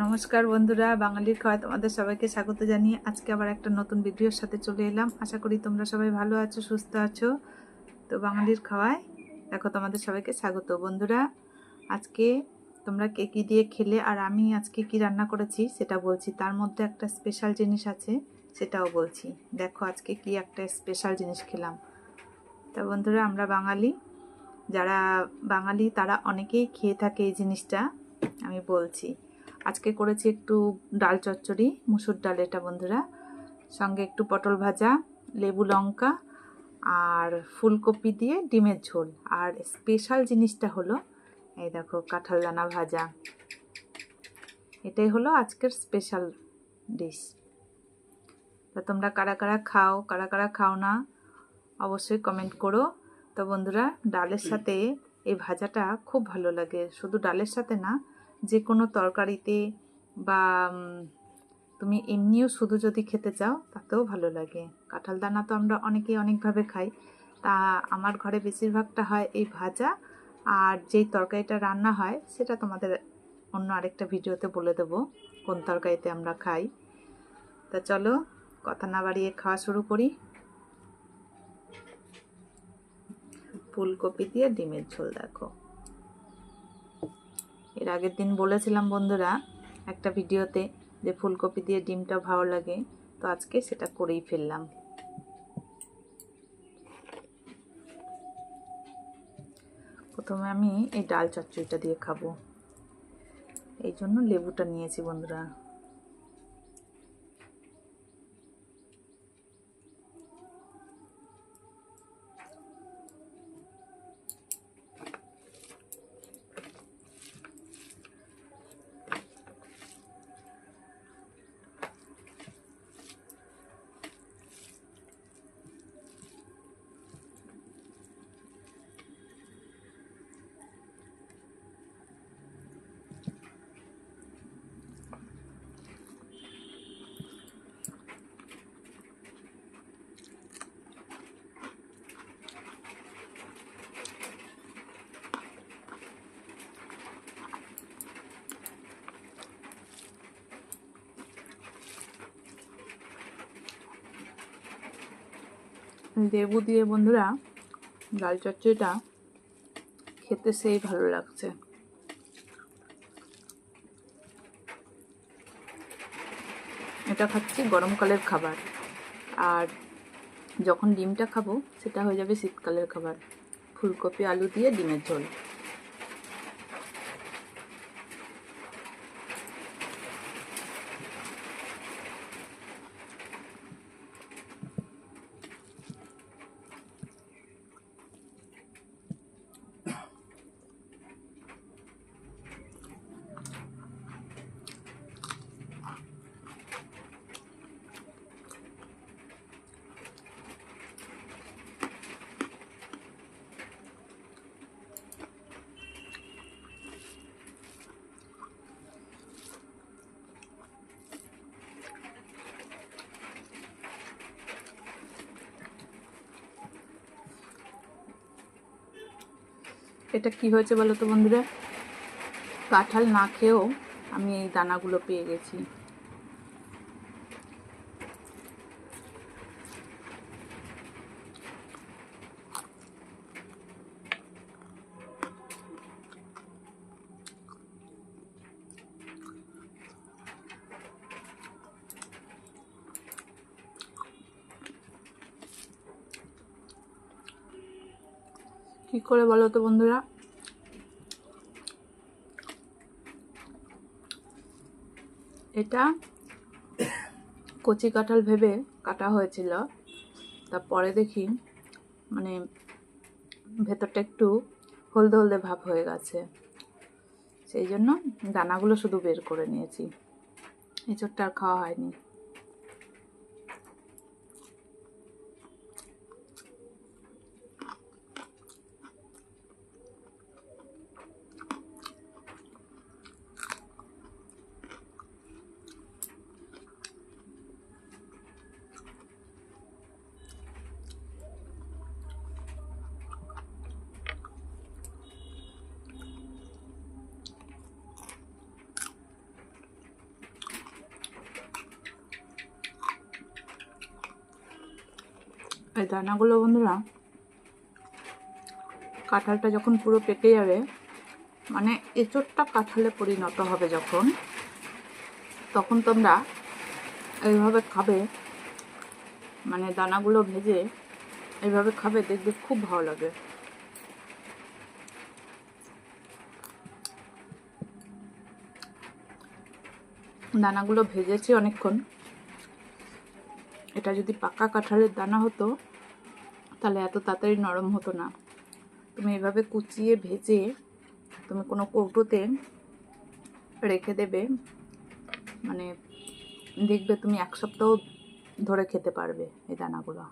নমস্কার বন্ধুরা, বাঙালির খাওয়া তোমাদের সবাইকে স্বাগত জানিয়ে আজকে আবার একটা নতুন ভিডিওর সাথে চলে এলাম। আশা করি তোমরা সবাই ভালো আছো, সুস্থ আছো। তো বাঙালির খাওয়ায় দেখো তোমাদের সবাইকে স্বাগত। বন্ধুরা, আজকে তোমরা কে কী দিয়ে খেলে আর আমি আজকে কি রান্না করেছি সেটা বলছি। তার মধ্যে একটা স্পেশাল জিনিস আছে সেটাও বলছি। দেখো আজকে কি একটা স্পেশাল জিনিস খেলাম। তা বন্ধুরা, আমরা বাঙালি, যারা বাঙালি তারা অনেকেই খেয়ে থাকে এই জিনিসটা, আমি বলছি। আজকে করেছি একটু ডাল চচ্চড়ি, মুসুর ডাল এটা বন্ধুরা। সঙ্গে একটু পটল ভাজা, লেবু লঙ্কা আর ফুলকপি দিয়ে ডিমের ঝোল। আর স্পেশাল জিনিসটা হলো, এই দেখো কাঁঠাল দানা ভাজা। এটাই হলো আজকের স্পেশাল ডিশ। তা তোমরা কারা কারা খাও, কারা কারা খাও না, অবশ্যই কমেন্ট করো। তো বন্ধুরা, ডালের সাথে এই ভাজাটা খুব ভালো লাগে। শুধু ডালের সাথে না যে কোনো তরকারিতে বা তুমি এমনিও শুধু যদি খেতে চাও, তাতেও ভালো লাগে। কাঁঠাল দানা তো আমরা অনেকেই অনেকভাবে খাই। তা আমার ঘরে বেশিরভাগটা হয় এই ভাজা। আর যেই তরকারিটা রান্না হয়, সেটা তোমাদের অন্য আরেকটা ভিডিওতে বলে দেবো, কোন তরকারিতে আমরা খাই। তা চলো, কথা না বাড়িয়ে খাওয়া শুরু করি। ফুলকপি দিয়ে ডিমের ঝোল, দেখো। এর আগের দিন বলেছিলাম বন্ধুরা একটা ভিডিওতে যে ফুলকপি দিয়ে ডিমটা ভালো লাগে, তো আজকে সেটা করেই ফেললাম। প্রথমে আমি এই ডাল চচ্চড়িটা দিয়ে খাব। এই জন্য লেবুটা নিয়েছি বন্ধুরা। লেবু দিয়ে বন্ধুরা ডাল চচ্চড়িটা খেতে সেই ভালো লাগছে। এটা খাচ্ছি গরমকালের খাবার। আর যখন ডিমটা খাব, সেটা হয়ে যাবে শীতকালের খাবার। ফুলকপি, আলু দিয়ে ডিমের ঝোল। এটা কি হয়েছে বলো তো বন্ধুরা? কাঁঠাল না খেয়েও আমি এই দানাগুলো পেয়ে গেছি। কি করে বলো তো বন্ধুরা? এটা কচি কাঁঠাল ভেবে কাটা হয়েছিল। তারপরে দেখি মানে ভেতরটা একটু হলদে হলদে ভাব হয়ে গেছে। সেই জন্য দানাগুলো শুধু বের করে নিয়েছি। এঁচড়টা আর খাওয়া হয়নি। এই দানাগুলো বন্ধুরা, কাঁঠালটা যখন পুরো পেকে যাবে মানে এঁচোড়টা কাঁঠালে পরিণত হবে যখন, তখন তোমরা এইভাবে খাবে মানে দানাগুলো ভেজে এইভাবে খাবে, দেখবে খুব ভালো লাগে। দানাগুলো ভেজেছি অনেকক্ষণ। এটা যদি পাকা কাঁঠালের দানা হতো, তাহলে এত তাড়াতাড়ি নরম হতো না। তুমি এভাবে কুচিয়ে ভেজে তুমি কোনো কৌটোতে রেখে দেবে মানে দেখবে তুমি এক সপ্তাহ ধরে খেতে পারবে এই দানাগুলো।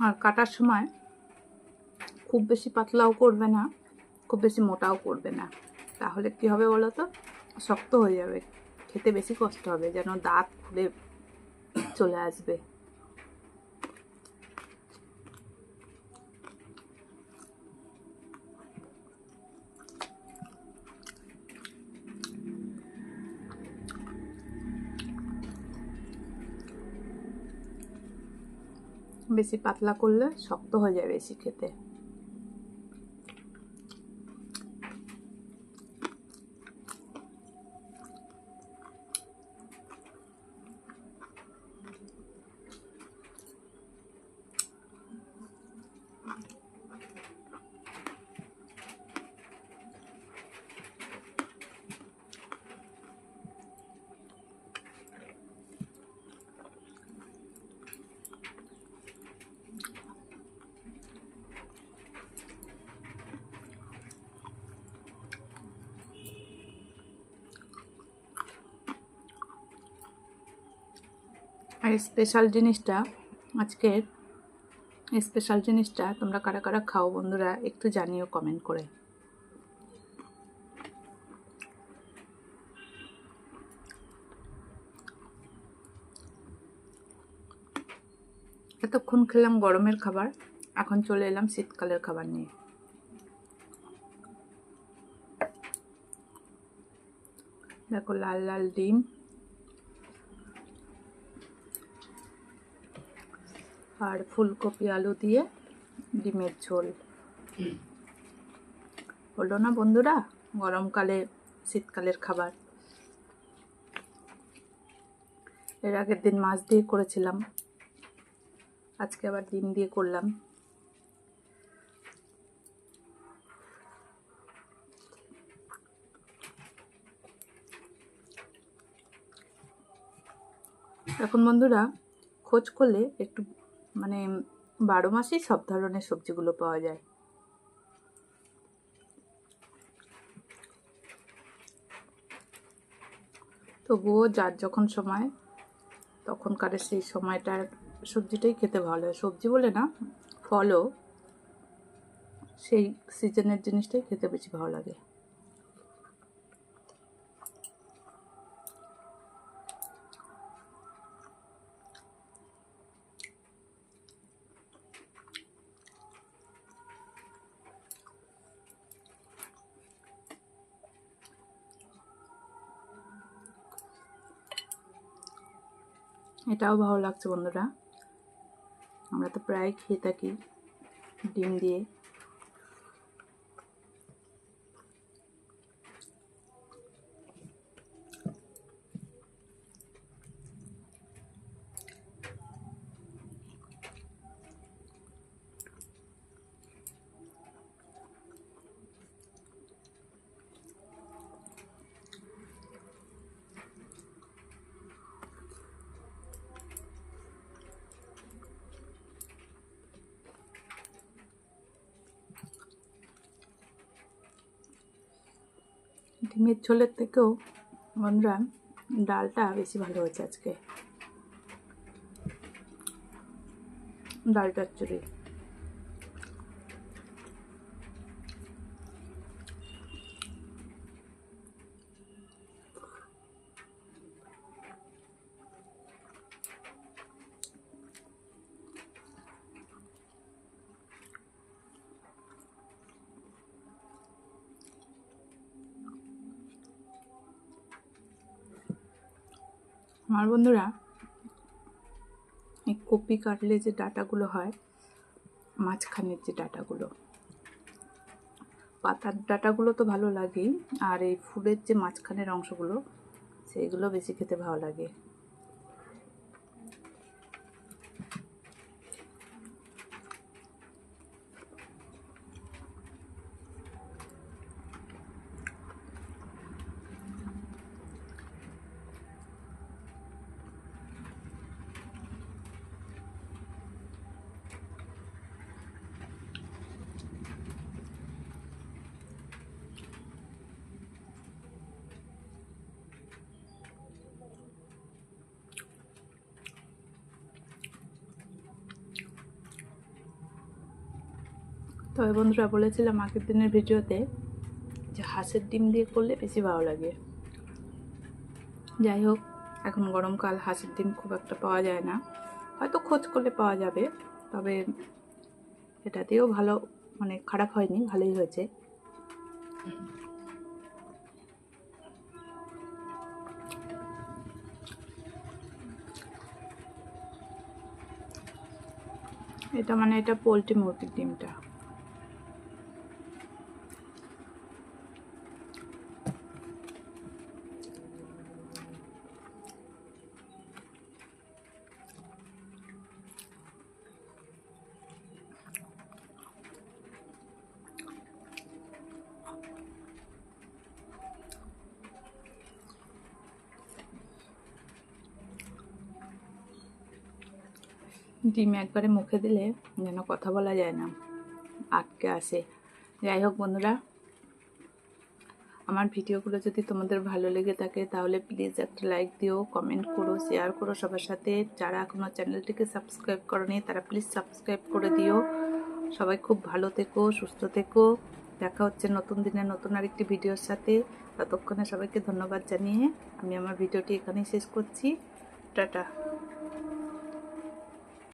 আর কাটার সময় খুব বেশি পাতলাও করবে না, খুব বেশি মোটাও করবে না। তাহলে কি হবে বলো তো? শক্ত হয়ে যাবে। খেতে বেশি কষ্ট হবে যেন দাঁত খুলে চলে আসবে। বেশি পাতলা করলে শক্ত হয়ে যাবে বেশি খেতে। আর স্পেশাল জিনিসটা, আজকের স্পেশাল জিনিসটা তোমরা কারা কারা খাও বন্ধুরা একটু জানিও কমেন্ট করে। এতক্ষণ খেলাম গরমের খাবার, এখন চলে এলাম শীতকালের খাবার নিয়ে। দেখো লাল লাল ডিম আর ফুলকপি আলু দিয়ে ডিমের ঝোল। হলো না বন্ধুরা? গরমকালে, শীতকালের খাবার। এর আগের দিন মাছ দিয়ে করেছিলাম। আজকে আবার ডিম দিয়ে করলাম। এখন বন্ধুরা, খোঁজ করলে একটু মানে বারো মাসেই সব ধরনের সবজিগুলো পাওয়া যায়। তবুও যার যখন সময়, তখনকার সেই সময়টার সবজিটাই খেতে ভালো হয়। সবজি বলে না, ফলও সেই সিজনের জিনিসটাই খেতে বেশি ভালো লাগে। এটাও ভালো লাগছে বন্ধুরা। আমরা তো প্রায় খেয়ে থাকি ডিম দিয়ে। ডিমের ঝোলের থেকেও বন্ধুরা ডালটা বেশি ভালো হয়েছে আজকে। ডালটার চুরি। আমার বন্ধুরা, এই কপি কাটলে যে ডাটাগুলো হয়, মাঝখানের যে ডাটাগুলো, পাতার ডাটাগুলো তো ভালো লাগেই, আর এই ফুলের যে মাঝখানের অংশগুলো, সেইগুলো বেশি খেতে ভালো লাগে। তবে বন্ধুরা বলেছিলাম আগের দিনের ভিডিওতে যে হাঁসের ডিম দিয়ে করলে বেশি ভালো লাগে। যাই হোক, এখন গরমকাল, হাঁসের ডিম খুব একটা পাওয়া যায় না। হয়তো খোঁজ করলে পাওয়া যাবে, তবে এটাতেও ভালো মানে খারাপ হয়নি, ভালোই হয়েছে। এটা মানে এটা পোলট্রি মুরগির ডিমটা। ডিম একবারে মুখে দিলে যেন কথা বলা যায় না, আটকে আসে। যাই হোক বন্ধুরা, আমার ভিডিওগুলো যদি তোমাদের ভালো লেগে থাকে তাহলে প্লিজ একটা লাইক দিও কমেন্ট করো শেয়ার করো সবার সাথে। যারা এখনও চ্যানেলটিকে সাবস্ক্রাইব করনি তারা প্লিজ সাবস্ক্রাইব করে দিও। সবাই খুব ভালো থেকো, সুস্থ থেকো। দেখা হচ্ছে নতুন দিনে নতুন আরেকটি ভিডিওর সাথে। ততক্ষণে সবাইকে ধন্যবাদ জানিয়ে আমি আমার ভিডিওটি এখানেই শেষ করছি। টাটা।